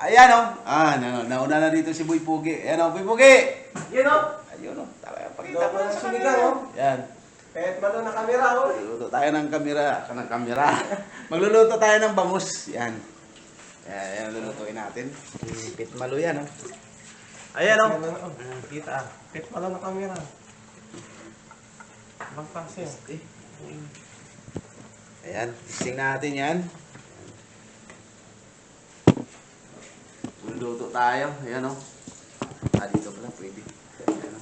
Ayan o. Ah, na, nauna na dito si Boy Pugi. Ayan o, Boy Pugi. Yun o. Ayun o. Talaga, pakita mo na ng sa kanila. oh. Yan. Kahit malo na kamera o. Magluluto tayo ng kamera. Ng kamera. Magluluto tayo ng bangus. Yan. Yan, yan ang lulutuin natin. Pit malo yan o. Ayan o. Kita. Kahit malo na kamera. Ibang klase. Ayan, testing natin yan. Luluto tayo. Ayan o. Ah, dito pala pwede. Ayan o.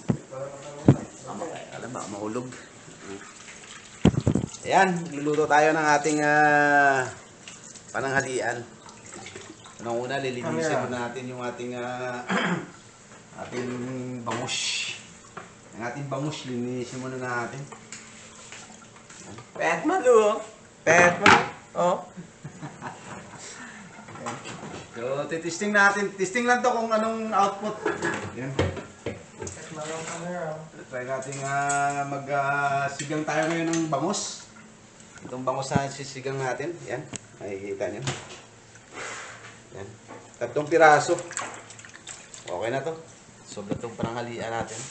Tama, alam ba, mahulog. Ayan, luluto tayo ng ating ah, pananghalian. Unang-una, lilinisin Camera. muna natin yung ating ah, ating bangus. Ang ating bangus, linisin muna natin. Kahit malo o. Kahit malo. So, titisting natin. Testing lang to kung anong output. Yan. Try natin ah, mag-sigang tayo ngayon ng bangus. Itong bangus na sisigang natin. Yan. Makikita nyo. Yan. Tatlong piraso. Okay na to. Sobra itong pananghalian natin.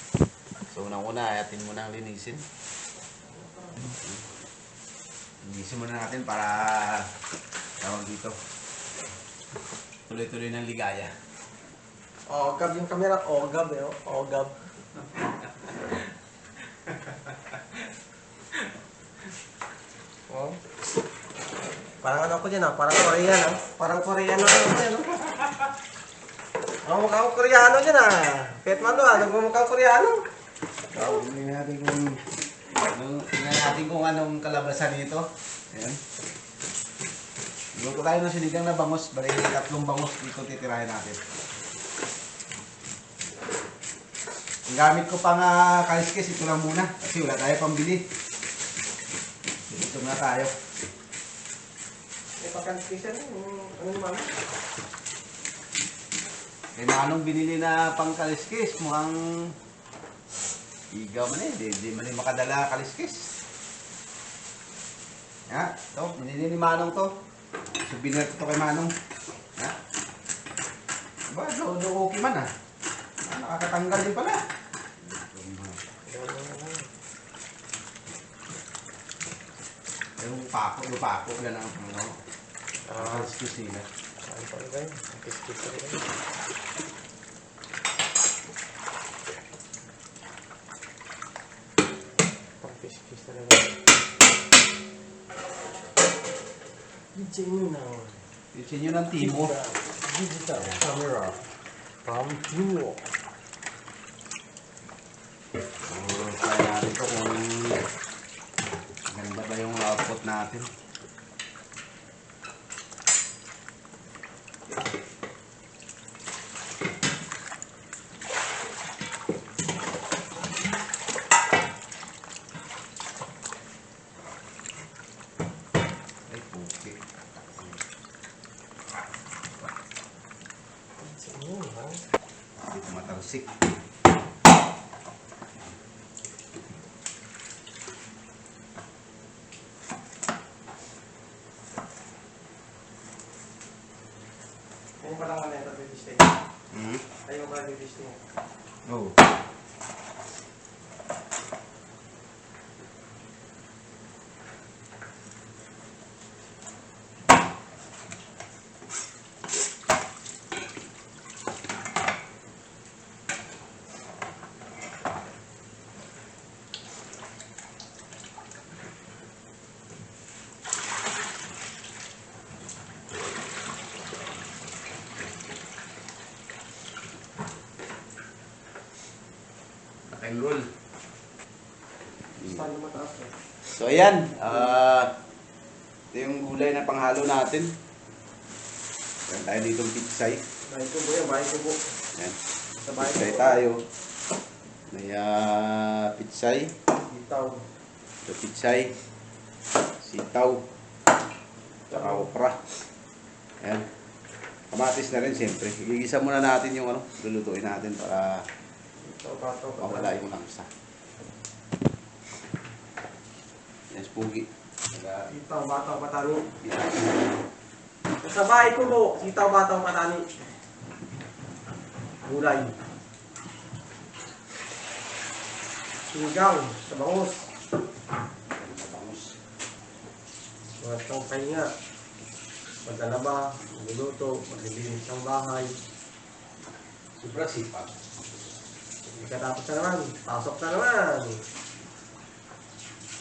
So, unang-una, ayatin muna ang linisin. Linisin muna natin para tawag dito. Tuloy-tuloy ng ligaya. Ogab yung kamera. Ogab eh. o. Ogab. Oh. Parang ano ko dyan ah, parang Korean ah. Parang Koreano ako dyan ah. Mukha ko Koreano dyan ah. Kahit malo ah, nagmumukha ko Koreano. Tingnan natin kung ano, tingnan natin kung anong kalabasan nito. Ayan. Luto tayo ng sinigang na bangus. Bali, tatlong bangus dito titirahin natin. Ang gamit ko pang uh, kaliskis, ito lang muna. Kasi wala tayo pambili. Dito na tayo. May pagkanspisan ano naman? Kaya na anong binili na pang kaliskis, mukhang igaw man eh. Di, di man eh makadala kaliskis. Ya, to, binili ni Manong to. Souvenir to kay Manong. Ya. Ba, do, do okay man ah. Ah, Nakakatanggal din pala. Yung pako, yung pako, yan ang ano. Ah, Kaliskis nila. ano pa rin kayo? Kiskis pa rin. Pang-kiskis na rin. Diyan na. Yusin nyo ng timo. Digital camera from Timo. So, try natin to kung ganda ba yung output natin. Ay, puki. Diyan ha? Hindi ko matalsik. Ano pa lang kaneta bibisting? Hmm? Ayaw ka bibisting. Oh. Naka-enroll. Stand mataas eh. So ayan, ah ito yung gulay na panghalo natin. Meron tayo dito pitsay. Bahay ko po yan, bahay ko po. Ayan. Sa bahay Pitsay tayo. May ah, pitsay. Bitaw. Ito pitsay. Sitaw. Tsaka okra. Ayan. Kamatis na rin siyempre. Igigisa muna natin yung ano, lulutuin natin para mawala yung langsa. Yan, spooky. Naga- Sitaw, bataw, patani. Sa bahay ko po, sitaw, bataw, patani. Gulay. Sinigang sa bangus. Bangus. Mga tang pahinga. Maglalaba, magluluto, maglilinis ng bahay. Sobrang sipag. Pagkatapos na naman, pasok na naman.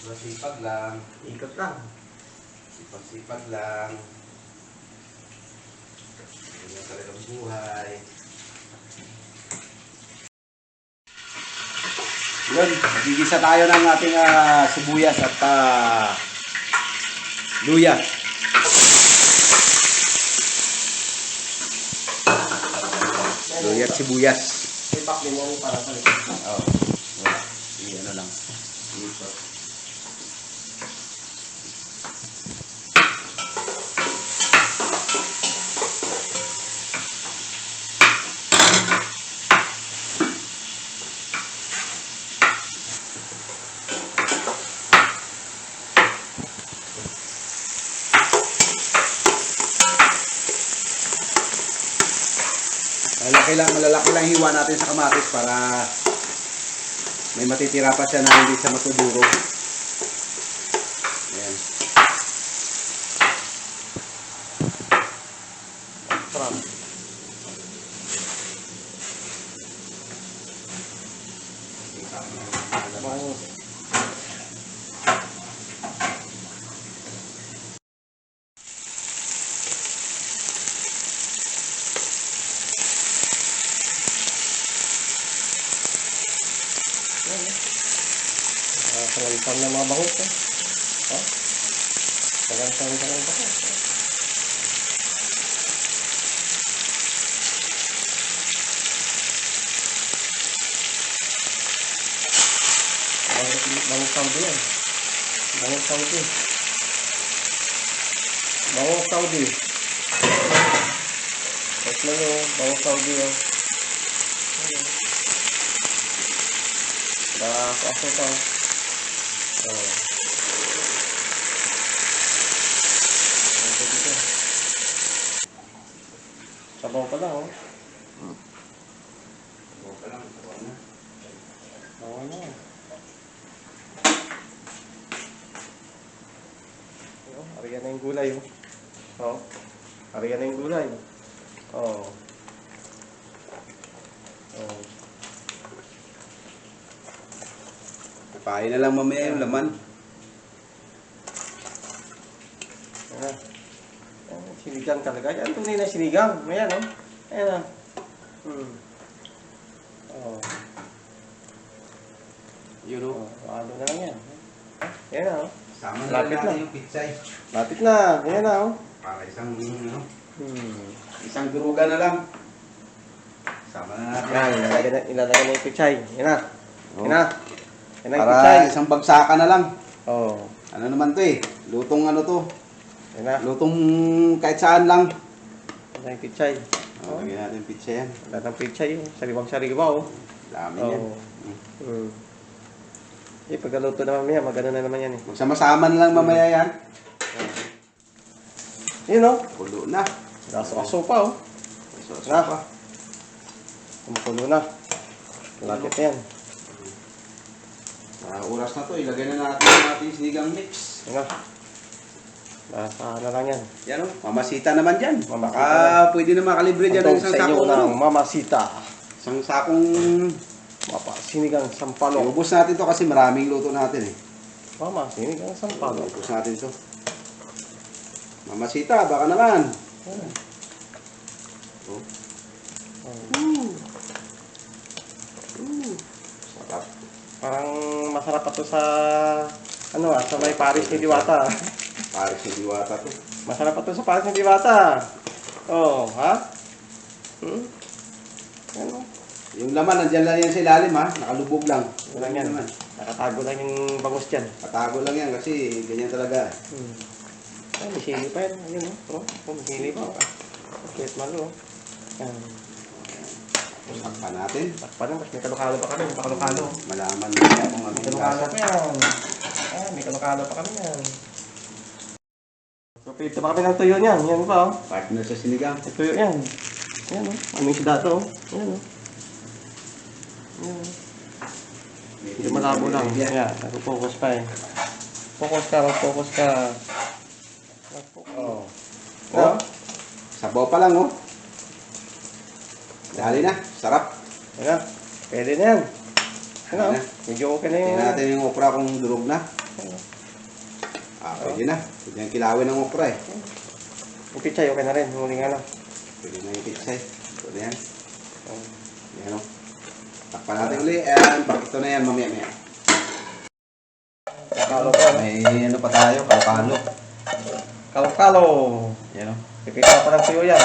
Sobrang sipag lang. Ikot lang. Sipag-sipag lang. Ganyan talagang buhay. Yun, gigisa tayo ng ating ah, sibuyas at ah, luya. Luya at sibuyas. Ipak din yan para sa likod. Oo. Hindi, ano lang. Dito. Malalaki lang, malalaki lang hiwa natin sa kamatis para may matitira pa siya na hindi siya matuduro. Ayan. Sarap. Bangus. Ah, Salansan ng mga bangus. Eh. Oh. Salansan ng mga bangus. Bangus, bangus Saudi yan. Bangus Saudi. Bangus Saudi. Tignan nyo, bangus Saudi oh. Nakakaso pa. Oh. Ito dito. Sabaw pa lang oh. Okay lang, ito na. Oo na. Oh, ariyan na yung gulay oh. Oh. Ariyan na yung gulay. Oh. Oh. Kain na lang mamaya yung laman. Ah. Ah, sinigang talaga. Yan tunay na sinigang. Ayan oh. Ayan ah. Hmm. Oh. Yun o. Oh, ano na lang yan. Ayan ah. oh. Sama na lang Lapit natin na. yung pitsay. Lapit na. Ayan na oh. Para isang, ano, Hmm. isang duruga na lang. Sama na natin. Yan, ilalagay na, ilalagay na yung pichay. Yan na. Yan na. Yan na Para pichay. isang bagsakan na lang. Oh. Ano naman to eh. Lutong ano to. Yan na. Lutong kahit saan lang. Na yung pichay. Oh, lagyan natin yung pizza yan. Lahat ng pichay. oh. Sariwang-sariwa oh. Dami Oo. yan. Hmm. Eh, pagkaluto naman yan, magano na naman yan eh. Magsama-sama na lang mamaya yan. Yun oh. Kulo na. Gaso-aso pa oh. So, so, Na. pa. Kumukulo na. Lapit na yan. Ah, oras na to. Ilagay na natin yung ating sinigang mix. Yan na. Nasa na lang yan. Yan o. Mamasita naman dyan. Mamasita Baka pwede na makalibre dyan ng Ang isang sa inyo sakong ng ano. mamasita. Isang sakong... Mapa, sinigang sampalok. Ubus natin to kasi maraming luto natin eh. Mama, sinigang sampalok. Ubus natin to. Mamasita, baka naman. Yan. Oh. Oh. Sarap. Parang masarap pa to sa ano ah, sa may Paris ni Diwata. Paris ng diwata to. Masarap pa to sa Paris ni Diwata. Oh, ha? Hmm? Ano? Yung laman, nandyan lang yan sa ilalim ha. Nakalubog lang. Ano lang yan? Naman. Nakatago lang yung bangus dyan. Katago lang yan kasi ganyan talaga. Hmm. Ay, may sili pa yan. Ayun, oh. Oh, oh may sili pa. Oh. Bakit malo, oh. Yan. Sakpan natin. Takpan na, mas may kalukalo pa kami. May kalukalo. Malaman niya kung ano May yung kalukalo lasa. pa yan. Ah, may kalukalo pa kami yan. Kapito pa kami ng tuyo niyan. Yan pa, oh. Partner sa sinigang. May tuyo yan. Yan, oh. Ano yung sida to, oh. Yan, oh. Medyo malabo lang. Kaya, nag-focus pa eh. Focus ka, mag-focus ka. Oh. Oh. Oh. Sabaw pa lang, oh. Dali na. Sarap. Ayan. Pwede na yan. Ano? Medyo okay na yung... Tingnan natin yung okra kung durog na. Ah, pwede na. Pwede yung kilawin ng okra eh. Yung pichay, okay na rin. Huli nga lang. Pwede na yung pitsay. Pwede yan. Yan, oh. Takpan natin uli. Ayan, bakito na yan mamaya-maya. Kalo pa. May ano pa tayo, kalkalo. Kalo-kalo. Yan, oh. Pipita pa ng tuyo yan.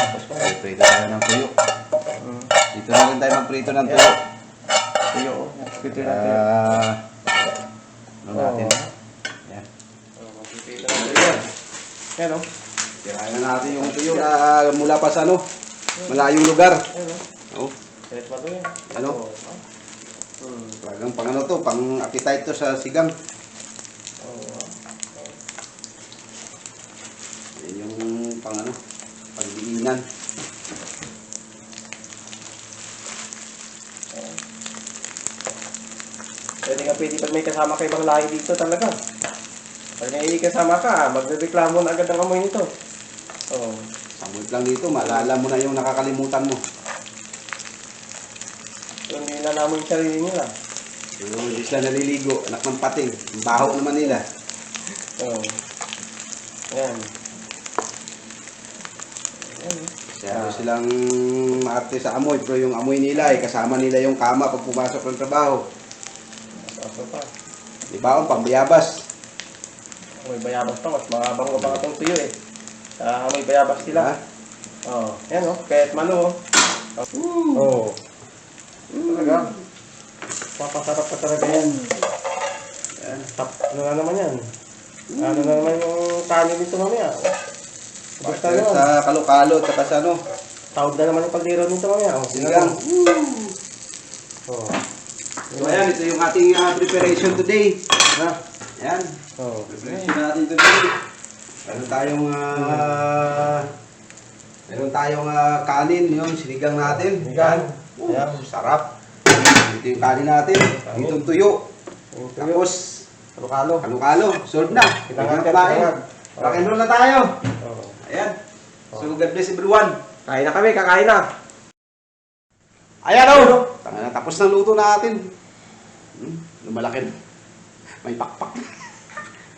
Prito tayo ng tuyo. Mm. Dito na rin tayo magprito ng tuyo. Tuyo. oh. Pipita natin. Ah, ano natin? Oh, pipita ng tuyo yan. Yan o. Tirayan na natin yung tuyo na mula pa sa ano, malayong lugar. Yan o. Oh, Selet pa to yan. Ano? Oh. Hmm. talagang pang ano to, pang appetite to sa sigang. Oh. Yan yung pang ano, pagdiinan. Pwede ka pwede pag may kasama ka ibang lahi dito talaga. Pag may kasama ka, magreklamo na agad ang amoy nito. Oh. Samot lang dito, maalala mo na yung nakakalimutan mo. So, hindi na namoy yung sarili nila. Yung hindi sila naliligo, anak ng pating. Ang baho naman nila. Oh. Yan. oh. Kaya silang maarte sa amoy, pero yung amoy nila ay kasama nila yung kama pag pumasok ng trabaho. Kaso pa. Di ba? Ang pambayabas. Amoy bayabas pa. Mas mahabang pa itong tuyo eh. Sa amoy bayabas sila. Ha? Oh. Yan oh. Kahit malo oh. Oh. Talaga. Papasarap pa talaga yan. Yan. Tap, ano na naman yan? Ano na naman yung kanin nito mamaya? Basta Partner naman. sa kalo-kalo at saka sa ano. Tawag na naman yung paldero nito mamaya. Oh, Sigang. Oh. So ayan, ito yung ating ah, preparation today. Ha? Ayan. Oh. Preparation natin today. Meron tayong ah, meron tayong ah, kanin, yung sinigang natin. Sinigang. Uh, Ayan. sarap. Ito yung kanin natin. Itong tuyo. Tapos, Halo-halo. kalo-kalo. Solve na. Ito yan, na tayo. Rock and roll na tayo. Oh. Ayan. So, God bless everyone. Kain na kami, kakain na. Ayan o! Tanga na, tapos na luto natin. Hmm, lumalaki. May pakpak.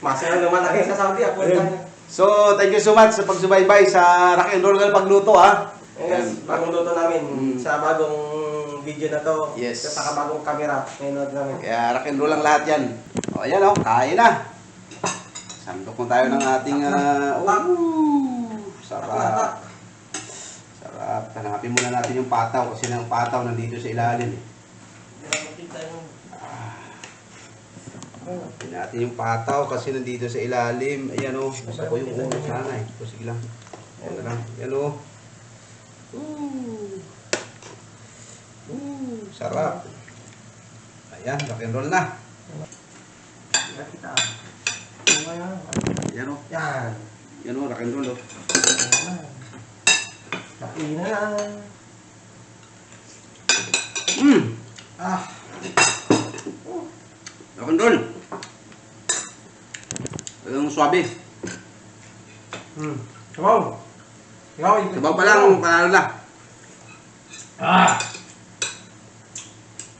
Masaya naman lagi sa Saudi. Ako Ayun. So, thank you so much sa pagsubaybay sa rock and roll ng pagluto ha. Yes, bagong luto namin Mm. sa bagong video na to. Yes. Sa bagong camera. Ngayon namin. Kaya rock and roll lang lahat yan. O, ayan o, kain na. Sandok mo tayo ng ating... Uh, oh, sarap. Sarap. Hanapin muna natin yung pataw kasi ng pataw nandito sa ilalim. eh. Hanapin natin yung pataw kasi nandito sa ilalim. Ayan o, nasa ko yung ulo sana eh. O, sige lang. Ayan na lang. Ayan o. Ooh. Ooh, sarap. Ayan, rock and roll na. Yan kita. Ayan o. Yan. Ayan o, rock and roll o. Kain na. Mm. Ah. Rock and roll. Swabe. Hmm. Wow, ikot. Sabaw pa lang, panalo na. Ah.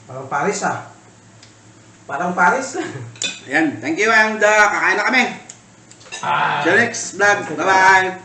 Parang Paris ah. Parang Paris. Ayan, thank you and uh, kakain na kami. ah. See you next vlog. Bye-bye.